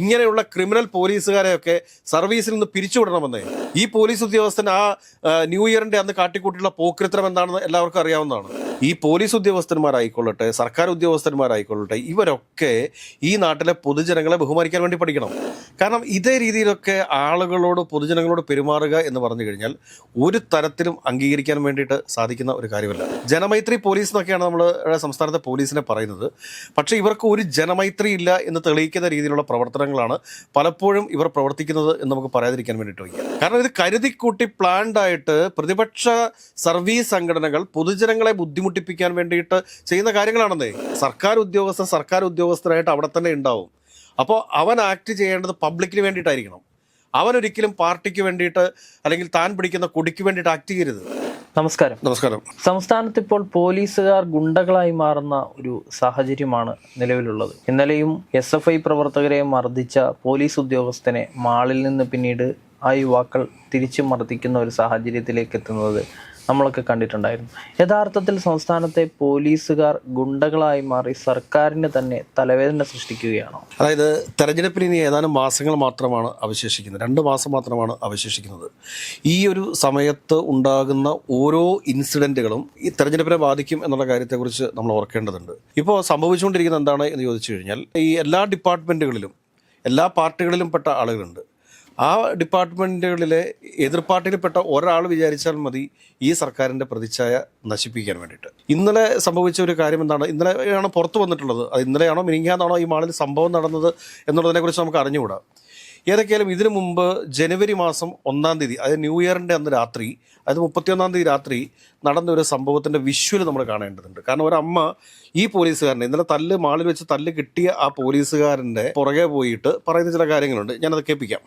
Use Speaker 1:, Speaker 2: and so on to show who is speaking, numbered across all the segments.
Speaker 1: ഇങ്ങനെയുള്ള ക്രിമിനൽ പോലീസുകാരെയൊക്കെ സർവീസിൽ നിന്ന് പിരിച്ചുവിടണമെന്നേ. ഈ പോലീസ് ഉദ്യോഗസ്ഥൻ ആ ന്യൂ ഇയറിന്റെ അന്ന് കാട്ടിക്കൂട്ടിയുള്ള പോക്രിത്രം എന്താണെന്ന് എല്ലാവർക്കും അറിയാവുന്നതാണ്. ഈ പോലീസ് ഉദ്യോഗസ്ഥന്മാരായിക്കൊള്ളട്ടെ സർക്കാർ ഉദ്യോഗസ്ഥന്മാരായിക്കൊള്ളട്ടെ ഇവരൊക്കെ ഈ നാട്ടിലെ പൊതുജനങ്ങളെ ബഹുമാനിക്കാൻ വേണ്ടി പഠിക്കണം. കാരണം ഇതേ രീതിയിലൊക്കെ ആളുകളോട് പൊതുജനങ്ങളോട് പെരുമാറുക എന്ന് പറഞ്ഞു കഴിഞ്ഞാൽ ഒരു തരത്തിലും അംഗീകരിക്കാൻ വേണ്ടിയിട്ട് സാധിക്കുന്ന ഒരു കാര്യമല്ല. ജനമൈത്രി പോലീസ് എന്നൊക്കെയാണ് നമ്മൾ സംസ്ഥാനത്തെ പോലീസിനെ പറയുന്നത്. പക്ഷേ ഇവർക്ക് ഒരു ജനമൈത്രി ഇല്ല എന്ന് തെളിയിക്കുന്ന രീതിയിലുള്ള പ്രവർത്തനങ്ങളാണ് പലപ്പോഴും ഇവർ പ്രവർത്തിക്കുന്നത് എന്ന് നമുക്ക് പറയാതിരിക്കാൻ വേണ്ടിയിട്ട് വയ്യ. കാരണം ഇത് കരുതിക്കൂട്ടി പ്ലാൻഡായിട്ട് പ്രതിപക്ഷ സർവീസ് സംഘടനകൾ പൊതുജനങ്ങളെ ബുദ്ധിമുട്ടിപ്പിക്കാൻ വേണ്ടിയിട്ട് ചെയ്യുന്ന കാര്യങ്ങളാണെന്നേ. സർക്കാർ ഉദ്യോഗസ്ഥർ സർക്കാർ ഉദ്യോഗസ്ഥരായിട്ട് അവിടെ തന്നെ ഉണ്ടാവും. അപ്പോൾ അവൻ ആക്ട് ചെയ്യേണ്ടത് പബ്ലിക്കിന് വേണ്ടിയിട്ടായിരിക്കണം. അവനൊരിക്കലും പാർട്ടിക്ക് വേണ്ടിയിട്ട് അല്ലെങ്കിൽ താൻ പിടിക്കുന്ന കൊടിക്ക് വേണ്ടിയിട്ട് ആക്ട് ചെയ്യരുത്.
Speaker 2: നമസ്കാരം.
Speaker 1: നമസ്കാരം.
Speaker 2: സംസ്ഥാനത്ത് ഇപ്പോൾ പോലീസുകാർ ഗുണ്ടകളായി മാറുന്ന ഒരു സാഹചര്യമാണ് നിലവിലുള്ളത്. ഇന്നലെയും എസ് എഫ് ഐ പ്രവർത്തകരെ മർദ്ദിച്ച പോലീസ് ഉദ്യോഗസ്ഥനെ മാളിൽ നിന്ന് പിന്നീട് ആ യുവാക്കൾ തിരിച്ചു മർദ്ദിക്കുന്ന ഒരു സാഹചര്യത്തിലേക്ക് എത്തുന്നത് നമ്മളൊക്കെ കണ്ടിട്ടുണ്ടായിരുന്നു. യഥാർത്ഥത്തിൽ സംസ്ഥാനത്തെ പോലീസുകാർ ഗുണ്ടകളായി മാറി സർക്കാരിന് തന്നെ തലവേദന സൃഷ്ടിക്കുകയാണോ?
Speaker 1: അതായത് തെരഞ്ഞെടുപ്പിന് ഇനി ഏതാനും മാസങ്ങൾ മാത്രമാണ് അവശേഷിക്കുന്നത്. രണ്ട് മാസം മാത്രമാണ് അവശേഷിക്കുന്നത്. ഈ ഒരു സമയത്ത് ഉണ്ടാകുന്ന ഓരോ ഇൻസിഡന്റുകളും ഈ തെരഞ്ഞെടുപ്പിനെ ബാധിക്കും എന്നുള്ള കാര്യത്തെക്കുറിച്ച് നമ്മൾ ഓർക്കേണ്ടതുണ്ട്. ഇപ്പോൾ സംഭവിച്ചുകൊണ്ടിരിക്കുന്നത് എന്താണ് എന്ന് ചോദിച്ചു കഴിഞ്ഞാൽ ഈ എല്ലാ ഡിപ്പാർട്ട്മെന്റുകളിലും എല്ലാ പാർട്ടികളിലും പെട്ട ആളുകളുണ്ട്. ആ ഡിപ്പാർട്ട്മെന്റുകളിലെ എതിർ പാർട്ടിയിൽപ്പെട്ട ഒരാൾ വിചാരിച്ചാൽ മതി ഈ സർക്കാരിന്റെ പ്രതിച്ഛായ നശിപ്പിക്കാൻ വേണ്ടിയിട്ട്. ഇന്നലെ സംഭവിച്ച ഒരു കാര്യം എന്താണ്? ഇന്നലെയാണ് പുറത്തു വന്നിട്ടുള്ളത്. അത് ഇന്നലെയാണോ മിനിങ്ങാന്നാണോ ഈ മാളിൽ സംഭവം നടന്നത് എന്നുള്ളതിനെക്കുറിച്ച് നമുക്ക് അറിഞ്ഞുകൂടാ. ഏതൊക്കെയാലും ഇതിനു മുമ്പ് ജനുവരി മാസം ഒന്നാം തീയതി അതായത് ന്യൂ ഇയറിന്റെ അന്ന് രാത്രി അതായത് മുപ്പത്തിയൊന്നാം തീയതി രാത്രി നടന്ന ഒരു സംഭവത്തിന്റെ വിഷ്വൽ നമ്മൾ കാണേണ്ടതുണ്ട്. കാരണം ഒരമ്മ ഈ പോലീസുകാരനെ ഇന്നലെ തല്ല് മാളിൽ വെച്ച് തല്ല് കിട്ടിയ ആ പോലീസുകാരന്റെ പുറകെ പോയിട്ട് പറയുന്ന ചില കാര്യങ്ങളുണ്ട്. ഞാനത് കേൾപ്പിക്കാം.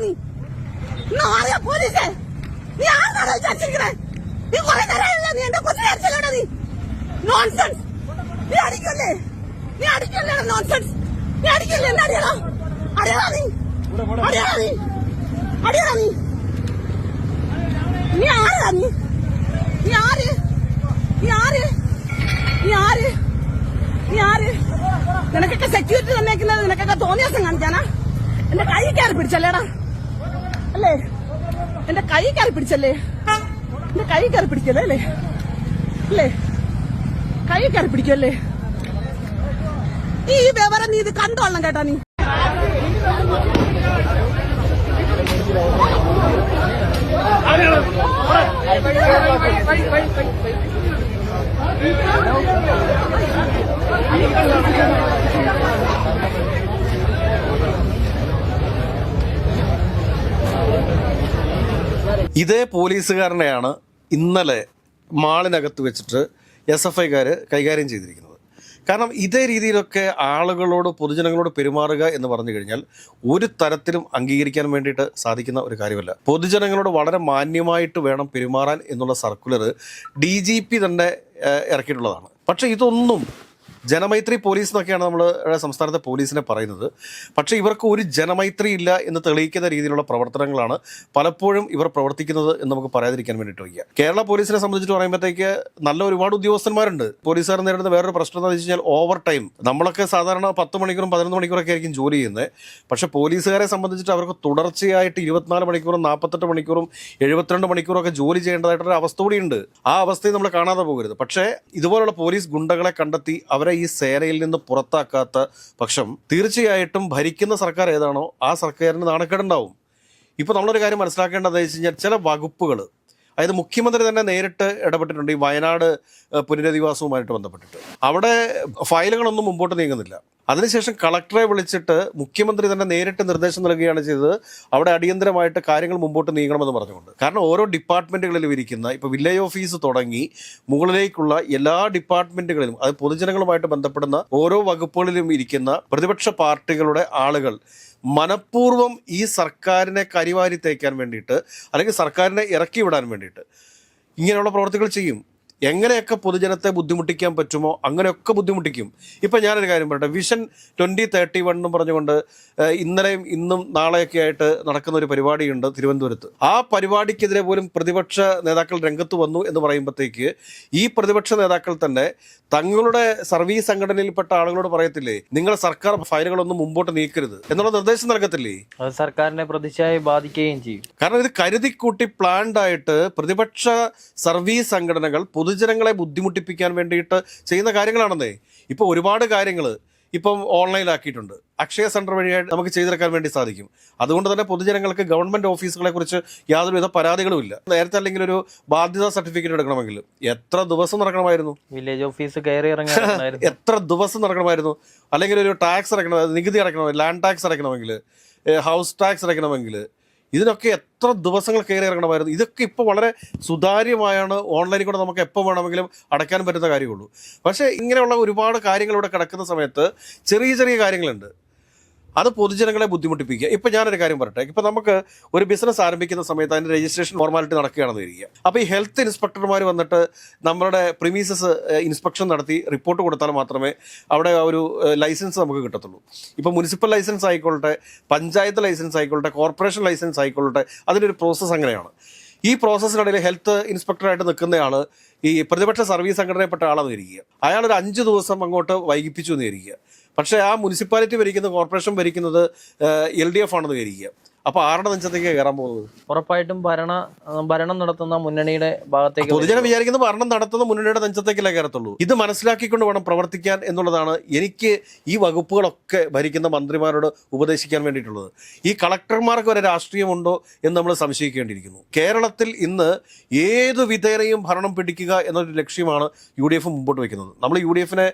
Speaker 3: നീ? നീ നീ നീ അടിക്കല്ലേ നീ അടിക്കല്ലേ നോൺസെൻസ് നീ അടിക്കല്ലേ? എന്താ അടിയടാ. അടിയടാ നീ. അടിയടാ നീ. അടിയടാ നീ. നീ ആരാ നീ? നീ ആര്? നീ ആര്? നീ ആര്? നീ ആര്? നിനക്കൊക്കെ സെക്യൂരിറ്റി തന്നേക്കുന്നത് നിനക്കൊക്കെ തോന്നിയ ദിവസം കാണിക്കാനാ? എന്റെ കൈ കയറി പിടിച്ചല്ലേടാ? അല്ലേ? എന്റെ കൈ കയറി പിടിച്ചല്ലേ? എന്റെ കൈ കയറി പിടിക്കല്ലേ? അല്ലേ? അല്ലേ? കൈ കയറി പിടിക്കല്ലേ? ഈ വിവരം നീ ഇത് കണ്ടോളണം കേട്ടാ നീ.
Speaker 1: ഇതേ പോലീസുകാരനെയാണ് ഇന്നലെ മാളിനകത്ത് വെച്ചിട്ട് എസ് എഫ് ഐക്കാർ കൈകാര്യം ചെയ്തിരിക്കുന്നത്. കാരണം ഇതേ രീതിയിലൊക്കെ ആളുകളോട് പൊതുജനങ്ങളോട് പെരുമാറുക എന്ന് പറഞ്ഞു കഴിഞ്ഞാൽ ഒരു തരത്തിലും അംഗീകരിക്കാൻ വേണ്ടിയിട്ട് സാധിക്കുന്ന ഒരു കാര്യമല്ല. പൊതുജനങ്ങളോട് വളരെ മാന്യമായിട്ട് വേണം പെരുമാറാൻ എന്നുള്ള സർക്കുലർ ഡി ജി പി തന്നെ ഇറക്കിയിട്ടുള്ളതാണ്. പക്ഷേ ഇതൊന്നും ജനമൈത്രി പോലീസ് എന്നൊക്കെയാണ് നമ്മൾ സംസ്ഥാനത്തെ പോലീസിനെ പറയുന്നത്. പക്ഷേ ഇവർക്ക് ഒരു ജനമൈത്രി ഇല്ല എന്ന് തെളിയിക്കുന്ന രീതിയിലുള്ള പ്രവർത്തനങ്ങളാണ് പലപ്പോഴും ഇവർ പ്രവർത്തിക്കുന്നത് എന്ന് നമുക്ക് പറയാതിരിക്കാൻ വേണ്ടിയിട്ട് വയ്യ. കേരള പോലീസിനെ സംബന്ധിച്ച് പറയുമ്പോഴത്തേക്ക് നല്ല ഒരുപാട് ഉദ്യോഗസ്ഥന്മാരുണ്ട്. പോലീസുകാർ നേരിടുന്ന വേറൊരു പ്രശ്നം എന്ന് വെച്ച് കഴിഞ്ഞാൽ ഓവർ ടൈം നമ്മളൊക്കെ സാധാരണ പത്ത് മണിക്കൂറും പതിനൊന്ന് മണിക്കൂറൊക്കെ ആയിരിക്കും ജോലി ചെയ്യുന്നത് പക്ഷേ പോലീസുകാരെ സംബന്ധിച്ചിട്ട് അവർക്ക് തുടർച്ചയായിട്ട് ഇരുപത്തിനാല് മണിക്കൂറും നാൽപ്പത്തെട്ട് മണിക്കൂറും എഴുപത്തിരണ്ട് മണിക്കൂറൊക്കെ ജോലി ചെയ്യേണ്ടതായിട്ടൊരു അവസ്ഥ കൂടിയുണ്ട്. ആ അവസ്ഥയെ നമ്മൾ കാണാതെ പോകരുത്. പക്ഷേ ഇതുപോലുള്ള പോലീസ് ഗുണ്ടകളെ കണ്ടെത്തി അവരെ ഈ സേനയിൽ നിന്ന് പുറത്താക്കാത്ത പക്ഷം തീർച്ചയായിട്ടും ഭരിക്കുന്ന സർക്കാർ ഏതാണോ ആ സർക്കാരിന് നാണക്കേടുണ്ടാവും. ഇപ്പോൾ നമ്മളൊരു കാര്യം മനസ്സിലാക്കേണ്ടത് വെച്ച് കഴിഞ്ഞാൽ ചില വകുപ്പുകൾ അതായത് മുഖ്യമന്ത്രി തന്നെ നേരിട്ട് ഇടപെട്ടിട്ടുണ്ട് ഈ വയനാട് പുനരധിവാസവുമായിട്ട് ബന്ധപ്പെട്ടിട്ട്. അവിടെ ഫയലുകളൊന്നും മുമ്പോട്ട് നീങ്ങുന്നില്ല. അതിനുശേഷം കളക്ടറെ വിളിച്ചിട്ട് മുഖ്യമന്ത്രി തന്നെ നേരിട്ട് നിർദ്ദേശം നൽകുകയാണ് ചെയ്തത്. അവിടെ അടിയന്തരമായിട്ട് കാര്യങ്ങൾ മുമ്പോട്ട് നീങ്ങണമെന്ന് പറഞ്ഞുകൊണ്ട്. കാരണം ഓരോ ഡിപ്പാർട്ട്മെന്റുകളിലും ഇരിക്കുന്ന ഇപ്പോൾ വില്ലേജ് ഓഫീസ് തുടങ്ങി മുകളിലേക്കുള്ള എല്ലാ ഡിപ്പാർട്ട്മെന്റുകളിലും അത് പൊതുജനങ്ങളുമായിട്ട് ബന്ധപ്പെടുന്ന ഓരോ വകുപ്പുകളിലും ഇരിക്കുന്ന പ്രതിപക്ഷ പാർട്ടികളുടെ ആളുകൾ മനഃപൂർവം ഈ സർക്കാരിനെ കരിവാരി തേക്കാൻ വേണ്ടിയിട്ട് അല്ലെങ്കിൽ സർക്കാരിനെ ഇറക്കി വിടാൻ വേണ്ടിയിട്ട് ഇങ്ങനെയുള്ള പ്രവർത്തികൾ ചെയ്യും. എങ്ങനെയൊക്കെ പൊതുജനത്തെ ബുദ്ധിമുട്ടിക്കാൻ പറ്റുമോ അങ്ങനെയൊക്കെ ബുദ്ധിമുട്ടിക്കും. ഇപ്പം ഞാനൊരു കാര്യം പറയട്ടെ വിഷൻ ട്വന്റി തേർട്ടി വൺ എന്ന് പറഞ്ഞുകൊണ്ട് ഇന്നലെയും ഇന്നും നാളെയൊക്കെ ആയിട്ട് നടക്കുന്ന ഒരു പരിപാടിയുണ്ട് തിരുവനന്തപുരത്ത്. ആ പരിപാടിക്കെതിരെ പോലും പ്രതിപക്ഷ നേതാക്കൾ രംഗത്ത് വന്നു എന്ന് പറയുമ്പോഴത്തേക്ക് ഈ പ്രതിപക്ഷ നേതാക്കൾ തന്നെ തങ്ങളുടെ സർവീസ് സംഘടനയിൽപ്പെട്ട ആളുകളോട് പറയത്തില്ലേ നിങ്ങൾ സർക്കാർ ഫയലുകളൊന്നും മുമ്പോട്ട് നീക്കരുത് എന്നുള്ള നിർദ്ദേശം നൽകത്തില്ലേ?
Speaker 2: അത് സർക്കാരിനെ പ്രതിച്ഛായ ബാധിക്കുകയും ചെയ്യും.
Speaker 1: കാരണം ഇത് കരുതിക്കൂട്ടി പ്ലാൻഡ് ആയിട്ട് പ്രതിപക്ഷ സർവീസ് സംഘടനകൾ പൊതുജനങ്ങളെ ബുദ്ധിമുട്ടിപ്പിക്കാൻ വേണ്ടിയിട്ട് ചെയ്യുന്ന കാര്യങ്ങളാണെന്നേ. ഇപ്പോൾ ഒരുപാട് കാര്യങ്ങൾ ഇപ്പം ഓൺലൈനിലാക്കിയിട്ടുണ്ട്. അക്ഷയ സെന്റർ വഴിയായിട്ട് നമുക്ക് ചെയ്തെടുക്കാൻ വേണ്ടി സാധിക്കും. അതുകൊണ്ട് തന്നെ പൊതുജനങ്ങൾക്ക് ഗവൺമെന്റ് ഓഫീസുകളെ കുറിച്ച് യാതൊരുവിധ പരാതികളും ഇല്ല. നേരത്തെ അല്ലെങ്കിൽ ഒരു ബാധ്യതാ സർട്ടിഫിക്കറ്റ് എടുക്കണമെങ്കിൽ എത്ര ദിവസം നടക്കണമായിരുന്നു?
Speaker 2: വില്ലേജ് ഓഫീസ് കയറി
Speaker 1: എത്ര ദിവസം നടക്കണമായിരുന്നു? അല്ലെങ്കിൽ ഒരു ടാക്സ് അടയ്ക്കണം നികുതി അടയ്ക്കണം ലാൻഡ് ടാക്സ് അടയ്ക്കണമെങ്കിൽ ഹൗസ് ടാക്സ് അടയ്ക്കണമെങ്കിൽ ഇതിനൊക്കെ എത്ര ദിവസങ്ങൾ കയറി ഇറങ്ങണമായിരുന്നു? ഇതൊക്കെ ഇപ്പോൾ വളരെ സുതാര്യമായാണ്. ഓൺലൈനിൽ കൂടെ നമുക്ക് എപ്പോൾ വേണമെങ്കിലും അടയ്ക്കാൻ പറ്റുന്ന കാര്യമുള്ളൂ. പക്ഷേ ഇങ്ങനെയുള്ള ഒരുപാട് കാര്യങ്ങൾ ഇവിടെ കിടക്കുന്ന സമയത്ത് ചെറിയ ചെറിയ കാര്യങ്ങളുണ്ട്. അത് പൊതുജനങ്ങളെ ബുദ്ധിമുട്ടിപ്പിക്കുക. ഇപ്പം ഞാനൊരു കാര്യം പറയട്ടെ. ഇപ്പം നമുക്ക് ഒരു ബിസിനസ് ആരംഭിക്കുന്ന സമയത്ത് അതിന്റെ രജിസ്ട്രേഷൻ ഫോർമാലിറ്റി നടക്കുകയാണെന്ന് ഇരിക്കുക അപ്പോൾ ഈ ഹെൽത്ത് ഇൻസ്പെക്ടർമാർ വന്നിട്ട് നമ്മുടെ പ്രിമീസസ് ഇൻസ്പെക്ഷൻ നടത്തി റിപ്പോർട്ട് കൊടുത്താൽ മാത്രമേ അവിടെ ഒരു ലൈസൻസ് നമുക്ക് കിട്ടത്തുള്ളൂ. ഇപ്പോൾ മുനിസിപ്പൽ ലൈസൻസ് ആയിക്കോളട്ടെ പഞ്ചായത്ത് ലൈസൻസ് ആയിക്കോളട്ടെ കോർപ്പറേഷൻ ലൈസൻസ് ആയിക്കോളട്ടെ അതിന്റെ ഒരു പ്രോസസ്സ് അങ്ങനെയാണ്. ഈ പ്രോസസ്സിനിടയിൽ ഹെൽത്ത് ഇൻസ്പെക്ടറായിട്ട് നിൽക്കുന്നയാൾ ഈ പ്രതിപക്ഷ സർവീസ് സംഘടനയിൽപ്പെട്ട ആളെന്ന് ഇരിക്കുക അയാൾ ഒരു അഞ്ച് ദിവസം അങ്ങോട്ട് വൈകിപ്പിച്ചു എന്ന് ഇരിക്കുക പക്ഷേ ആ മുനിസിപ്പാലിറ്റി ഭരിക്കുന്ന കോർപ്പറേഷൻ ഭരിക്കുന്നത് എൽ ഡി എഫ് ആണെന്ന് വിചാരിക്കുക. അപ്പോൾ ആരുടെ നെഞ്ചത്തേക്ക് കയറാൻ പോകുന്നത്?
Speaker 2: ഉറപ്പായിട്ടും ഭരണ ഭരണം നടത്തുന്ന മുന്നണിയുടെ ഭാഗത്തേക്ക്
Speaker 1: പൊതുജനം വിചാരിക്കുന്നത് ഭരണം നടത്തുന്ന മുന്നണിയുടെ നെഞ്ചത്തേക്കല്ലേ കയറത്തുള്ളൂ ഇത് മനസ്സിലാക്കിക്കൊണ്ട് വേണം പ്രവർത്തിക്കാൻ എന്നുള്ളതാണ് എനിക്ക് ഈ വകുപ്പുകളൊക്കെ ഭരിക്കുന്ന മന്ത്രിമാരോട് ഉപദേശിക്കാൻ വേണ്ടിയിട്ടുള്ളത്. ഈ കളക്ടർമാർക്ക് വരെ രാഷ്ട്രീയമുണ്ടോ എന്ന് നമ്മൾ സംശയിക്കേണ്ടിയിരിക്കുന്നു. കേരളത്തിൽ ഇന്ന് ഏത് വിധേനയും ഭരണം പിടിക്കുക എന്നൊരു ലക്ഷ്യമാണ് യു ഡി എഫ് മുമ്പോട്ട് വയ്ക്കുന്നത്. നമ്മൾ യു ഡി എഫിനെ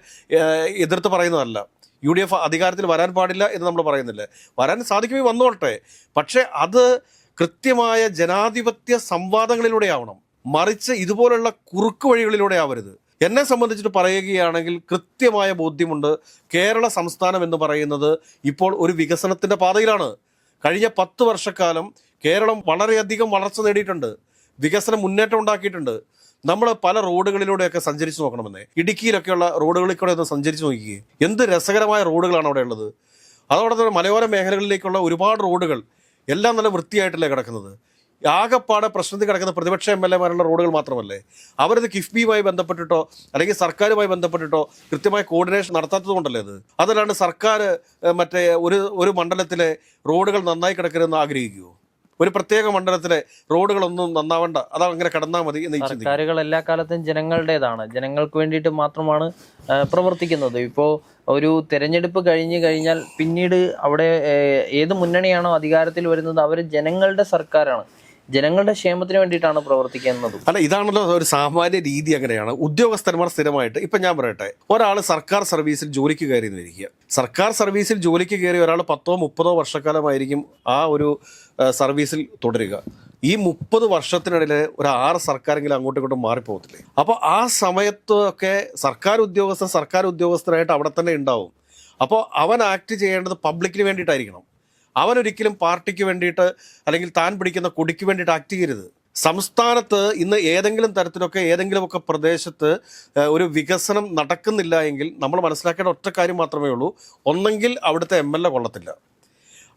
Speaker 1: എതിർത്ത് പറയുന്നതല്ല. യു ഡി എഫ് അധികാരത്തിൽ വരാൻ പാടില്ല എന്ന് നമ്മൾ പറയുന്നില്ല? വരാൻ സാധിക്കുമെങ്കിൽ വന്നോട്ടെ. പക്ഷേ അത് കൃത്യമായ ജനാധിപത്യ സംവാദങ്ങളിലൂടെ ആവണം. മറിച്ച് ഇതുപോലുള്ള കുറുക്ക് വഴികളിലൂടെ ആവരുത്. എന്നെ സംബന്ധിച്ചിട്ട് പറയുകയാണെങ്കിൽ കൃത്യമായ ബോധ്യമുണ്ട്. കേരള സംസ്ഥാനം എന്ന് പറയുന്നത് ഇപ്പോൾ ഒരു വികസനത്തിന്റെ പാതയിലാണ്. കഴിഞ്ഞ പത്ത് വർഷക്കാലം കേരളം വളരെയധികം വളർച്ച നേടിയിട്ടുണ്ട്. വികസന മുന്നേറ്റം ഉണ്ടാക്കിയിട്ടുണ്ട്. നമ്മൾ പല റോഡുകളിലൂടെയൊക്കെ സഞ്ചരിച്ച് നോക്കണമെന്നേ. ഇടുക്കിയിലൊക്കെയുള്ള റോഡുകളിൽ കൂടെ ഒന്ന് സഞ്ചരിച്ച് നോക്കിയേ എന്ത് രസകരമായ റോഡുകളാണ് അവിടെ ഉള്ളത്. അതോടെ തന്നെ മലയോര മേഖലകളിലേക്കുള്ള ഒരുപാട് റോഡുകൾ എല്ലാം നല്ല വൃത്തിയായിട്ടല്ലേ കിടക്കുന്നത്. ആകെപ്പാടെ പ്രശ്നത്തിൽ കിടക്കുന്ന പ്രതിപക്ഷ എം എൽ എമാരുള്ള റോഡുകൾ മാത്രമല്ലേ. അവരത് കിഫ്ബിയുമായി ബന്ധപ്പെട്ടിട്ടോ അല്ലെങ്കിൽ സർക്കാരുമായി ബന്ധപ്പെട്ടിട്ടോ കൃത്യമായ കോർഡിനേഷൻ നടത്താത്തത് കൊണ്ടല്ലേ അത്? അതല്ലാണ്ട് സർക്കാർ മറ്റേ ഒരു ഒരു മണ്ഡലത്തിലെ റോഡുകൾ നന്നായി കിടക്കരുതെന്ന് ആഗ്രഹിക്കുമോ ഒരു പ്രത്യേക മണ്ഡലത്തിലെ റോഡുകളൊന്നും നന്നാവണ്ട. അത് അങ്ങനെ കടന്നാൽ മതി എന്ന്
Speaker 2: സർക്കാരുകൾ എല്ലാ കാലത്തും ജനങ്ങളുടേതാണ്. ജനങ്ങൾക്ക് വേണ്ടിയിട്ട് മാത്രമാണ് പ്രവർത്തിക്കുന്നത്. ഇപ്പോൾ ഒരു തെരഞ്ഞെടുപ്പ് കഴിഞ്ഞു കഴിഞ്ഞാൽ പിന്നീട് അവിടെ ഏത് മുന്നണിയാണോ അധികാരത്തിൽ വരുന്നത് അവർ ജനങ്ങളുടെ സർക്കാരാണ്. ജനങ്ങളുടെ ക്ഷേമത്തിന് വേണ്ടിയിട്ടാണ് പ്രവർത്തിക്കുന്നത്.
Speaker 1: അല്ല ഇതാണല്ലോ ഒരു സാമാന്യ രീതി അങ്ങനെയാണ്. ഉദ്യോഗസ്ഥന്മാർ സ്ഥിരമായിട്ട് ഇപ്പം ഞാൻ പറയട്ടെ ഒരാൾ സർക്കാർ സർവീസിൽ ജോലിക്ക് കയറി എന്നിരിക്കുക സർക്കാർ സർവീസിൽ ജോലിക്ക് കയറി ഒരാൾ പത്തോ മുപ്പതോ വർഷക്കാലമായിരിക്കും ആ ഒരു സർവീസിൽ തുടരുക. ഈ മുപ്പത് വർഷത്തിനിടയിൽ ഒരു ആറ് സർക്കാരെങ്കിലും അങ്ങോട്ടും ഇങ്ങോട്ടും മാറിപ്പോകത്തില്ലേ? അപ്പോൾ ആ സമയത്തൊക്കെ സർക്കാർ ഉദ്യോഗസ്ഥൻ സർക്കാർ ഉദ്യോഗസ്ഥരായിട്ട് അവിടെ തന്നെ ഉണ്ടാവും. അപ്പോൾ അവൻ ആക്ട് ചെയ്യേണ്ടത് പബ്ലിക്കിന് വേണ്ടിയിട്ടായിരിക്കണം. അവൻ ഒരിക്കലും പാർട്ടിക്ക് വേണ്ടിയിട്ട് അല്ലെങ്കിൽ താൻ പിടിക്കുന്ന കൊടിക്ക് വേണ്ടിയിട്ട് ആക്ട് ചെയ്യരുത്. സംസ്ഥാനത്ത് ഇന്ന് ഏതെങ്കിലും തരത്തിലൊക്കെ ഏതെങ്കിലുമൊക്കെ പ്രദേശത്ത് ഒരു വികസനം നടക്കുന്നില്ല എങ്കിൽ നമ്മൾ മനസ്സിലാക്കേണ്ട ഒറ്റ കാര്യം മാത്രമേ ഉള്ളൂ. ഒന്നെങ്കിൽ അവിടുത്തെ എം എൽ എ കൊള്ളത്തില്ല.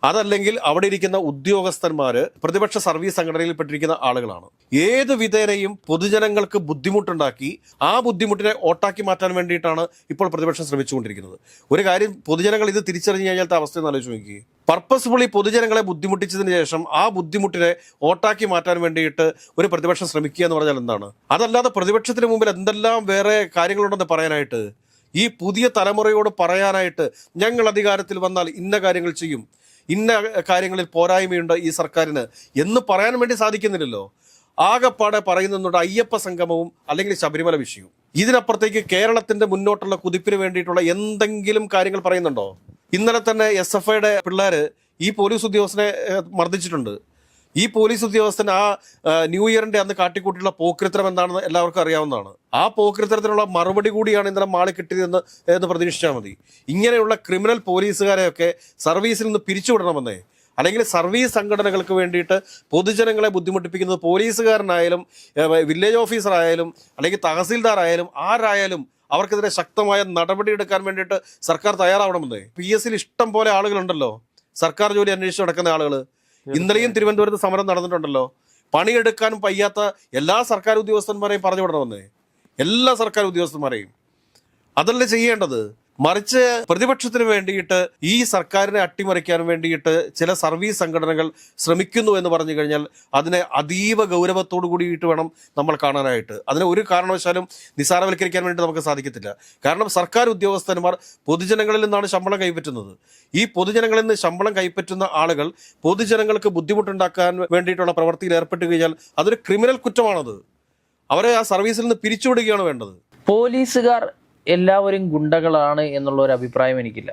Speaker 1: അതല്ലെങ്കിൽ അവിടെ ഇരിക്കുന്ന ഉദ്യോഗസ്ഥന്മാർ പ്രതിപക്ഷ സർവീസ് സംഘടനയിൽപ്പെട്ടിരിക്കുന്ന ആളുകളാണ്. ഏത് വിധേനയും പൊതുജനങ്ങൾക്ക് ബുദ്ധിമുട്ടുണ്ടാക്കി ആ ബുദ്ധിമുട്ടിനെ ഓട്ടാക്കി മാറ്റാൻ വേണ്ടിയിട്ടാണ് ഇപ്പോൾ പ്രതിപക്ഷം ശ്രമിച്ചുകൊണ്ടിരിക്കുന്നത്. ഒരു കാര്യം പൊതുജനങ്ങൾ ഇത് തിരിച്ചറിഞ്ഞു കഴിഞ്ഞാൽ അവസ്ഥ എന്ന് ആലോചിച്ച് നോക്കി പർപ്പസ്ഫുള്ളി പൊതുജനങ്ങളെ ബുദ്ധിമുട്ടിച്ചതിന് ശേഷം ആ ബുദ്ധിമുട്ടിനെ ഓട്ടാക്കി മാറ്റാൻ വേണ്ടിയിട്ട് ഒരു പ്രതിപക്ഷം ശ്രമിക്കുക എന്ന് പറഞ്ഞാൽ എന്താണ്? അതല്ലാതെ പ്രതിപക്ഷത്തിന് മുമ്പിൽ എന്തെല്ലാം വേറെ കാര്യങ്ങളുണ്ടെന്ന് പറയാനായിട്ട് ഈ പുതിയ തലമുറയോട് പറയാനായിട്ട് ഞങ്ങൾ അധികാരത്തിൽ വന്നാൽ ഇന്ന കാര്യങ്ങൾ ചെയ്യും. ഇന്ന കാര്യങ്ങളിൽ പോരായ്മയുണ്ട് ഈ സർക്കാരിന് എന്ന് പറയാൻ വേണ്ടി സാധിക്കുന്നില്ലല്ലോ. ആകെപ്പാടെ പറയുന്നുണ്ട് അയ്യപ്പ സംഗമവും അല്ലെങ്കിൽ ശബരിമല വിഷയവും. ഇതിനപ്പുറത്തേക്ക് കേരളത്തിന്റെ മുന്നോട്ടുള്ള കുതിപ്പിന് വേണ്ടിയിട്ടുള്ള എന്തെങ്കിലും കാര്യങ്ങൾ പറയുന്നുണ്ടോ? ഇന്നലെ തന്നെ എസ് എഫ് ഐയുടെ പിള്ളേര് ഈ പോലീസ് ഉദ്യോഗസ്ഥനെ മർദ്ദിച്ചിട്ടുണ്ട്. ഈ പോലീസ് ഉദ്യോഗസ്ഥൻ ആ ന്യൂ ഇയറിന്റെ അന്ന് കാട്ടിക്കൂട്ടിയുള്ള പോക്രിത്രം എന്താണെന്ന് എല്ലാവർക്കും അറിയാവുന്നതാണ്. ആ പോക്രിത്തരത്തിനുള്ള മറുപടി കൂടിയാണ് ഇന്നലെ മാളി കിട്ടിയതെന്ന് എന്ന് പ്രതീക്ഷിച്ചാൽ മതി. ഇങ്ങനെയുള്ള ക്രിമിനൽ പോലീസുകാരെയൊക്കെ സർവീസിൽ നിന്ന് പിരിച്ചുവിടണമെന്നേ. അല്ലെങ്കിൽ സർവീസ് സംഘടനകൾക്ക് വേണ്ടിയിട്ട് പൊതുജനങ്ങളെ ബുദ്ധിമുട്ടിപ്പിക്കുന്നത് പോലീസുകാരനായാലും വില്ലേജ് ഓഫീസറായാലും അല്ലെങ്കിൽ തഹസീൽദാറായാലും ആരായാലും അവർക്കെതിരെ ശക്തമായ നടപടി എടുക്കാൻ വേണ്ടിയിട്ട് സർക്കാർ തയ്യാറാവണമെന്നേ. പി എസ് സിയിൽ ഇഷ്ടം പോലെ ആളുകളുണ്ടല്ലോ. സർക്കാർ ജോലി അന്വേഷിച്ച് നടക്കുന്ന ആളുകൾ ഇന്നലെയും തിരുവനന്തപുരത്ത് സമരം നടന്നിട്ടുണ്ടല്ലോ. പണിയെടുക്കാനും വയ്യാത്ത എല്ലാ സർക്കാർ ഉദ്യോഗസ്ഥന്മാരെയും പറഞ്ഞു വിടണമെന്നേ. എല്ലാ സർക്കാർ ഉദ്യോഗസ്ഥന്മാരെയും. അതല്ലേ ചെയ്യേണ്ടത്? മറിച്ച് പ്രതിപക്ഷത്തിന് വേണ്ടിയിട്ട് ഈ സർക്കാരിനെ അട്ടിമറിക്കാൻ വേണ്ടിയിട്ട് ചില സർവീസ് സംഘടനകൾ ശ്രമിക്കുന്നു എന്ന് പറഞ്ഞു കഴിഞ്ഞാൽ അതിനെ അതീവ ഗൗരവത്തോടു കൂടിയിട്ട് വേണം നമ്മൾ കാണാനായിട്ട്. അതിനെ ഒരു കാരണവശാലും നിസാരവൽക്കരിക്കാൻ വേണ്ടി നമുക്ക് സാധിക്കത്തില്ല. കാരണം സർക്കാർ ഉദ്യോഗസ്ഥന്മാർ പൊതുജനങ്ങളിൽ നിന്നാണ് ശമ്പളം കൈപ്പറ്റുന്നത്. ഈ പൊതുജനങ്ങളിൽ നിന്ന് ശമ്പളം കൈപ്പറ്റുന്ന ആളുകൾ പൊതുജനങ്ങൾക്ക് ബുദ്ധിമുട്ടുണ്ടാക്കാൻ വേണ്ടിയിട്ടുള്ള പ്രവൃത്തിയിൽ ഏർപ്പെട്ട് കഴിഞ്ഞാൽ അതൊരു ക്രിമിനൽ കുറ്റമാണത്. അവരെ ആ സർവീസിൽ നിന്ന് പിരിച്ചുവിടുകയാണ് വേണ്ടത്.
Speaker 2: പോലീസുകാർ എല്ലാവരും ഗുണ്ടകളാണ് എന്നുള്ള ഒരു അഭിപ്രായം എനിക്കില്ല.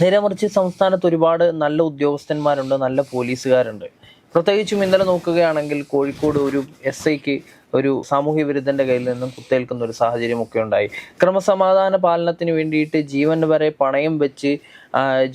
Speaker 2: നേരെ മറിച്ച് സംസ്ഥാനത്ത് ഒരുപാട് നല്ല ഉദ്യോഗസ്ഥന്മാരുണ്ട് നല്ല പോലീസുകാരുണ്ട്. പ്രത്യേകിച്ചും ഇന്നലെ നോക്കുകയാണെങ്കിൽ കോഴിക്കോട് ഒരു എസ് ഐക്ക് ഒരു സാമൂഹ്യ വിരുദ്ധന്റെ കയ്യിൽ നിന്നും കുത്തേൽക്കുന്ന ഒരു സാഹചര്യമൊക്കെ ഉണ്ടായി. ക്രമസമാധാന പാലനത്തിന് വേണ്ടിയിട്ട് ജീവൻ വരെ പണയം വെച്ച്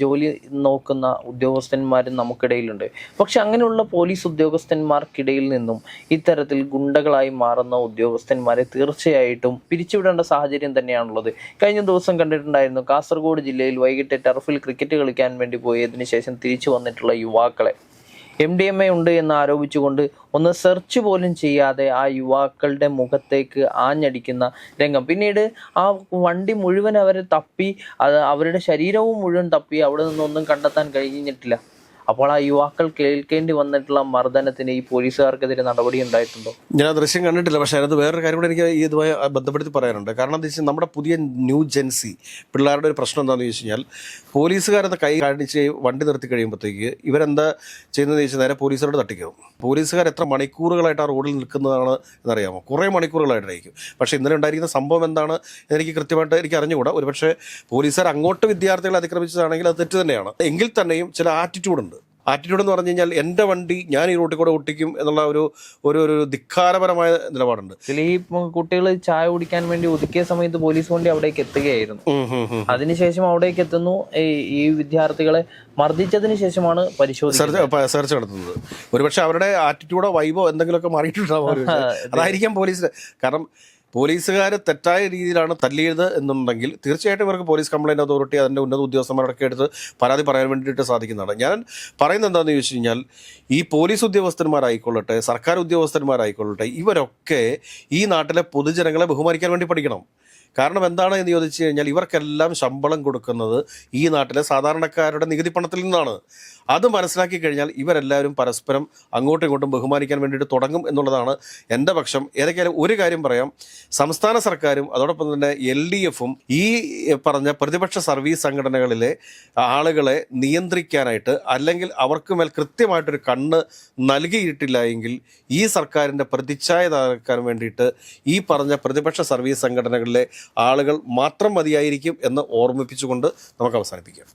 Speaker 2: ജോലി നോക്കുന്ന ഉദ്യോഗസ്ഥന്മാരും നമുക്കിടയിലുണ്ട്. പക്ഷെ അങ്ങനെയുള്ള പോലീസ് ഉദ്യോഗസ്ഥന്മാർക്കിടയിൽ നിന്നും ഇത്തരത്തിൽ ഗുണ്ടകളായി മാറുന്ന ഉദ്യോഗസ്ഥന്മാരെ തീർച്ചയായിട്ടും പിരിച്ചുവിടേണ്ട സാഹചര്യം തന്നെയാണുള്ളത്. കഴിഞ്ഞ ദിവസം കണ്ടിട്ടുണ്ടായിരുന്നു കാസർഗോഡ് ജില്ലയിൽ വൈകിട്ട് ടർഫിൽ ക്രിക്കറ്റ് കളിക്കാൻ വേണ്ടി പോയതിനു ശേഷം തിരിച്ചു വന്നിട്ടുള്ള യുവാക്കളെ. എം ഡി എം എ ഉണ്ട് എന്ന് ആരോപിച്ചുകൊണ്ട് ഒന്ന് സെർച്ച് പോലും ചെയ്യാതെ ആ യുവാക്കളുടെ മുഖത്തേക്ക് ആഞ്ഞടിക്കുന്ന രംഗം. പിന്നീട് ആ വണ്ടി മുഴുവൻ അവരെ തപ്പി അത് അവരുടെ ശരീരവും മുഴുവൻ തപ്പി അവിടെ നിന്നൊന്നും കണ്ടെത്താൻ കഴിഞ്ഞിട്ടില്ല. അപ്പോൾ ആ യുവാക്കൾ കേൾക്കേണ്ടി വന്നിട്ടുള്ള മർദ്ദനത്തിന് ഈ പോലീസുകാർക്കെതിരെ നടപടി ഉണ്ടായിട്ടുണ്ടോ?
Speaker 1: ഞാൻ ദൃശ്യം കണ്ടിട്ടില്ല പക്ഷേ അതിനകത്ത് വേറൊരു കാര്യം കൂടെ എനിക്ക് ഇതുമായി ബന്ധപ്പെടുത്തി പറയാനുണ്ട്. കാരണം എന്താ വെച്ചാൽ നമ്മുടെ പുതിയ ന്യൂ ജെൻസി പിള്ളേരുടെ ഒരു പ്രശ്നം എന്താണെന്ന് ചോദിച്ചു കഴിഞ്ഞാൽ പോലീസുകാരെന്ന് കൈ കാണിച്ച് വണ്ടി നിർത്തി കഴിയുമ്പോഴത്തേക്ക് ഇവരെന്താ ചെയ്യുന്നതെന്ന് ചോദിച്ചാൽ നേരെ പോലീസുകാരോട് തട്ടിക്കും. പോലീസുകാർ എത്ര മണിക്കൂറുകളായിട്ട് ആ റോഡിൽ നിൽക്കുന്നതാണ് എന്നറിയാമോ? കുറേ മണിക്കൂറുകളായിട്ടായിരിക്കും. പക്ഷേ ഇന്നലെ ഉണ്ടായിരിക്കുന്ന സംഭവം എന്താണ് എനിക്ക് കൃത്യമായിട്ട് എനിക്ക് അറിഞ്ഞുകൂടാ. ഒരുപക്ഷെ പോലീസുകാർ അങ്ങോട്ട് വിദ്യാർത്ഥികളെ അതിക്രമിച്ചതാണെങ്കിൽ അത് തെറ്റ് തന്നെയാണ്. എങ്കിൽ തന്നെയും ചില ആറ്റിറ്റ്യൂഡ് ഉണ്ട് ആറ്റിറ്റ്യൂഡ് എന്ന് പറഞ്ഞു കഴിഞ്ഞാൽ എന്റെ വണ്ടി ഞാൻ ഈ റൂട്ടിൽ കൂടെ ഒട്ടിക്കും എന്നുള്ള ഒരു ഒരു ഒരു ധിക്കാരപരമായ നിലപാടുണ്ട്.
Speaker 2: ഈ കുട്ടികൾ ചായ കുടിക്കാൻ വേണ്ടി ഒതുക്കിയ സമയത്ത് പോലീസ് വണ്ടി അവിടേക്ക് എത്തുകയായിരുന്നു. അതിനുശേഷം അവിടേക്ക് എത്തുന്നു. ഈ ഈ വിദ്യാർത്ഥികളെ മർദ്ദിച്ചതിന് ശേഷമാണ് പരിശോധന
Speaker 1: സെർച്ച് നടത്തുന്നത്. ഒരുപക്ഷെ അവരുടെ ആറ്റിറ്റ്യൂഡോ വൈബോ എന്തെങ്കിലുമൊക്കെ മാറിയിട്ടുണ്ടാവും. അതായിരിക്കാം പോലീസിന്. കാരണം പോലീസുകാർ തെറ്റായ രീതിയിലാണ് തല്ലിയത് എന്നുണ്ടെങ്കിൽ തീർച്ചയായിട്ടും ഇവർക്ക് പോലീസ് കംപ്ലൈന്റ് അതോറിറ്റി അതിന്റെ ഉന്നത ഉദ്യോഗസ്ഥന്മാരൊക്കെ എടുത്ത് പരാതി പറയാൻ വേണ്ടിയിട്ട് സാധിക്കുന്നതാണ്. ഞാൻ പറയുന്നത് എന്താണെന്ന് ചോദിച്ചു കഴിഞ്ഞാൽ ഈ പോലീസ് ഉദ്യോഗസ്ഥന്മാരായിക്കൊള്ളട്ടെ സർക്കാർ ഉദ്യോഗസ്ഥന്മാരായിക്കൊള്ളട്ടെ ഇവരൊക്കെ ഈ നാട്ടിലെ പൊതുജനങ്ങളെ ബഹുമാനിക്കാൻ വേണ്ടി പഠിക്കണം. കാരണം എന്താണ് എന്ന് ചോദിച്ചു കഴിഞ്ഞാൽ ഇവർക്കെല്ലാം ശമ്പളം കൊടുക്കുന്നത് ഈ നാട്ടിലെ സാധാരണക്കാരുടെ നികുതി പണത്തിൽ നിന്നാണ്. അത് മനസ്സിലാക്കി കഴിഞ്ഞാൽ ഇവരെല്ലാവരും പരസ്പരം അങ്ങോട്ടും ഇങ്ങോട്ടും ബഹുമാനിക്കാൻ വേണ്ടിയിട്ട് തുടങ്ങും എന്നുള്ളതാണ് എന്റെ പക്ഷം. ഏതൊക്കെയാലും ഒരു കാര്യം പറയാം. സംസ്ഥാന സർക്കാരും അതോടൊപ്പം തന്നെ എൽ ഡി എഫും ഈ പറഞ്ഞ പ്രതിപക്ഷ സർവീസ് സംഘടനകളിലെ ആളുകളെ നിയന്ത്രിക്കാനായിട്ട് അല്ലെങ്കിൽ അവർക്ക് മേൽ കൃത്യമായിട്ടൊരു കണ്ണ് നൽകിയിട്ടില്ല എങ്കിൽ ഈ സർക്കാരിന്റെ പ്രതിച്ഛായ തകർക്കാൻ വേണ്ടിയിട്ട് ഈ പറഞ്ഞ പ്രതിപക്ഷ സർവീസ് സംഘടനകളിലെ ആളുകൾ മാത്രം മതിയായിരിക്കും എന്ന് ഓർമ്മിപ്പിച്ചുകൊണ്ട് നമുക്ക് അവസാനിപ്പിക്കാം.